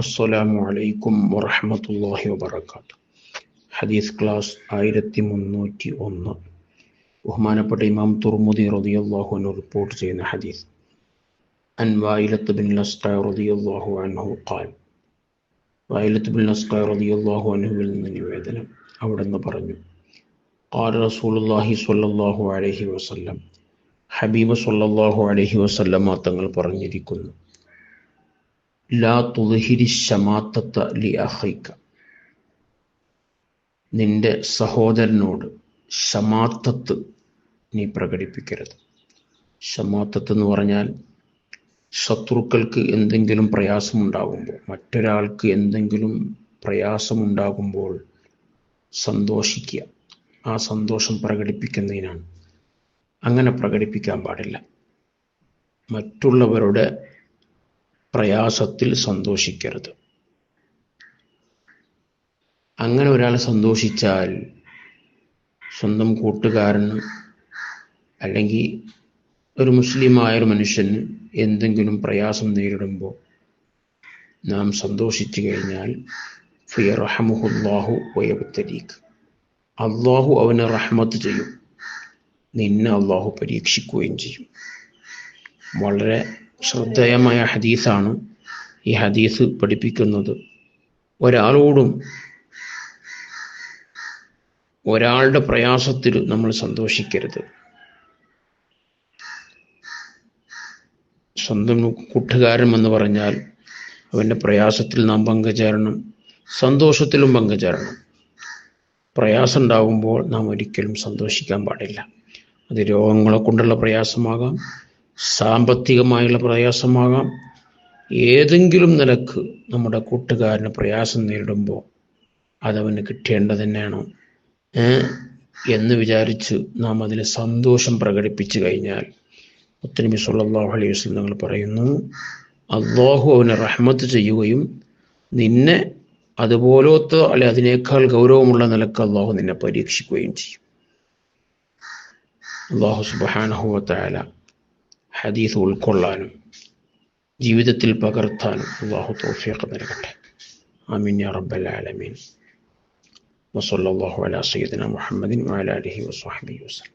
അസ്സലാമു അലൈക്കും വറഹമത്തല്ലാഹി വബർക്കാത്തു ഹദീസ് ക്ലാസ് ആയിരത്തി മുന്നൂറ്റി ഒന്ന് ബഹുമാനപ്പെട്ട ഇമാം തുർമുദി റതിയല്ലാഹു അനു റിപ്പോർട്ട് ചെയ്യുന്ന ഹദീസ്. അൻ വായിലത്ത് ബിൻ ലസ്ക റതിയല്ലാഹു അൻഹു ഖാൽ. വായിലത്ത് ബിൻ ലസ്ക റതിയല്ലാഹു അൻഹുവിൽ നിന്ന് നിവേദനം അവിടുന്ന് പറഞ്ഞു. ഖാൽ റസൂലുല്ലാഹി സ്വല്ലല്ലാഹു അലൈഹി വസല്ലം. ഹബീബ് സ്വല്ലല്ലാഹു അലൈഹി വസല്ലം തങ്ങൾ പറഞ്ഞിരിക്കുന്നു. ലാ നിന്റെ സഹോദരനോട് ശമാത്തത്ത് നീ പ്രകടിപ്പിക്കരുത്. ശമാത്തത്ത് എന്ന് പറഞ്ഞാൽ ശത്രുക്കൾക്ക് എന്തെങ്കിലും പ്രയാസമുണ്ടാകുമ്പോൾ മറ്റൊരാൾക്ക് എന്തെങ്കിലും പ്രയാസമുണ്ടാകുമ്പോൾ സന്തോഷിക്കുക. ആ സന്തോഷം പ്രകടിപ്പിക്കുന്നതിനാണ്. അങ്ങനെ പ്രകടിപ്പിക്കാൻ പാടില്ല. മറ്റുള്ളവരുടെ പ്രയാസത്തിൽ സന്തോഷിക്കരുത്. അങ്ങനെ ഒരാൾ സന്തോഷിച്ചാൽ സ്വന്തം കൂട്ടുകാരൻ അല്ലെങ്കിൽ ഒരു മുസ്ലിമായ ഒരു മനുഷ്യന് എന്തെങ്കിലും പ്രയാസം നേരിടുമ്പോൾ നാം സന്തോഷിച്ചു കഴിഞ്ഞാൽ ഫിയറഹമുഹുല്ലാഹു വയബത്തരീഖ് അള്ളാഹു അവനെ റഹ്മത്ത് ചെയ്യും. നിന്നെ അള്ളാഹു പരീക്ഷിക്കുകയും ചെയ്യും. വളരെ ശ്രദ്ധേയമായ ഹദീസാണ് ഈ ഹദീസ് പഠിപ്പിക്കുന്നത്. ഒരാളോടും ഒരാളുടെ പ്രയാസത്തിൽ നമ്മൾ സന്തോഷിക്കരുത്. സ്വന്തം കൂട്ടുകാരൻ എന്ന് പറഞ്ഞാൽ അവന്റെ പ്രയാസത്തിൽ നാം പങ്കുചേരണം സന്തോഷത്തിലും പങ്കുചേരണം. പ്രയാസം ഉണ്ടാകുമ്പോൾ നാം ഒരിക്കലും സന്തോഷിക്കാൻ പാടില്ല. അത് രോഗങ്ങളെ കൊണ്ടുള്ള പ്രയാസമാകാം സാമ്പത്തികമായുള്ള പ്രയാസമാകാം. ഏതെങ്കിലും നിലയ്ക്ക് നമ്മുടെ കൂട്ടുകാരന് പ്രയാസം നേരിടുമ്പോൾ അതവന് കിട്ടേണ്ടത് തന്നെയാണ്. എന്ന് വിചാരിച്ച് നാം അതിൽ സന്തോഷം പ്രകടിപ്പിച്ചു കഴിഞ്ഞാൽ മുത്തനബി സല്ലല്ലാഹു അലൈഹി വസ്ലം നിങ്ങൾ പറയുന്നു അള്ളാഹു അവനെ റഹ്മത്ത് ചെയ്യുകയും നിന്നെ അതുപോലത്തെ അല്ലെ അതിനേക്കാൾ ഗൗരവമുള്ള നിലയ്ക്ക് അള്ളാഹു നിന്നെ പരീക്ഷിക്കുകയും ചെയ്യും. അള്ളാഹു സുബാനഹുവത്തായ ഹദീസ് ഉൾക്കൊള്ളാനും ജീവിതത്തിൽ പകർത്താനും അള്ളാഹു തോഫിയൊക്കെ നൽകട്ടെ ആമീൻ യാ റബ്ബൽ ആലമീൻ വസല്ലല്ലാഹു അലാ സയ്യിദിന മുഹമ്മദിൻ വഅലാ ആലിഹി വസ്വഹ്ബിഹി വസല്ലം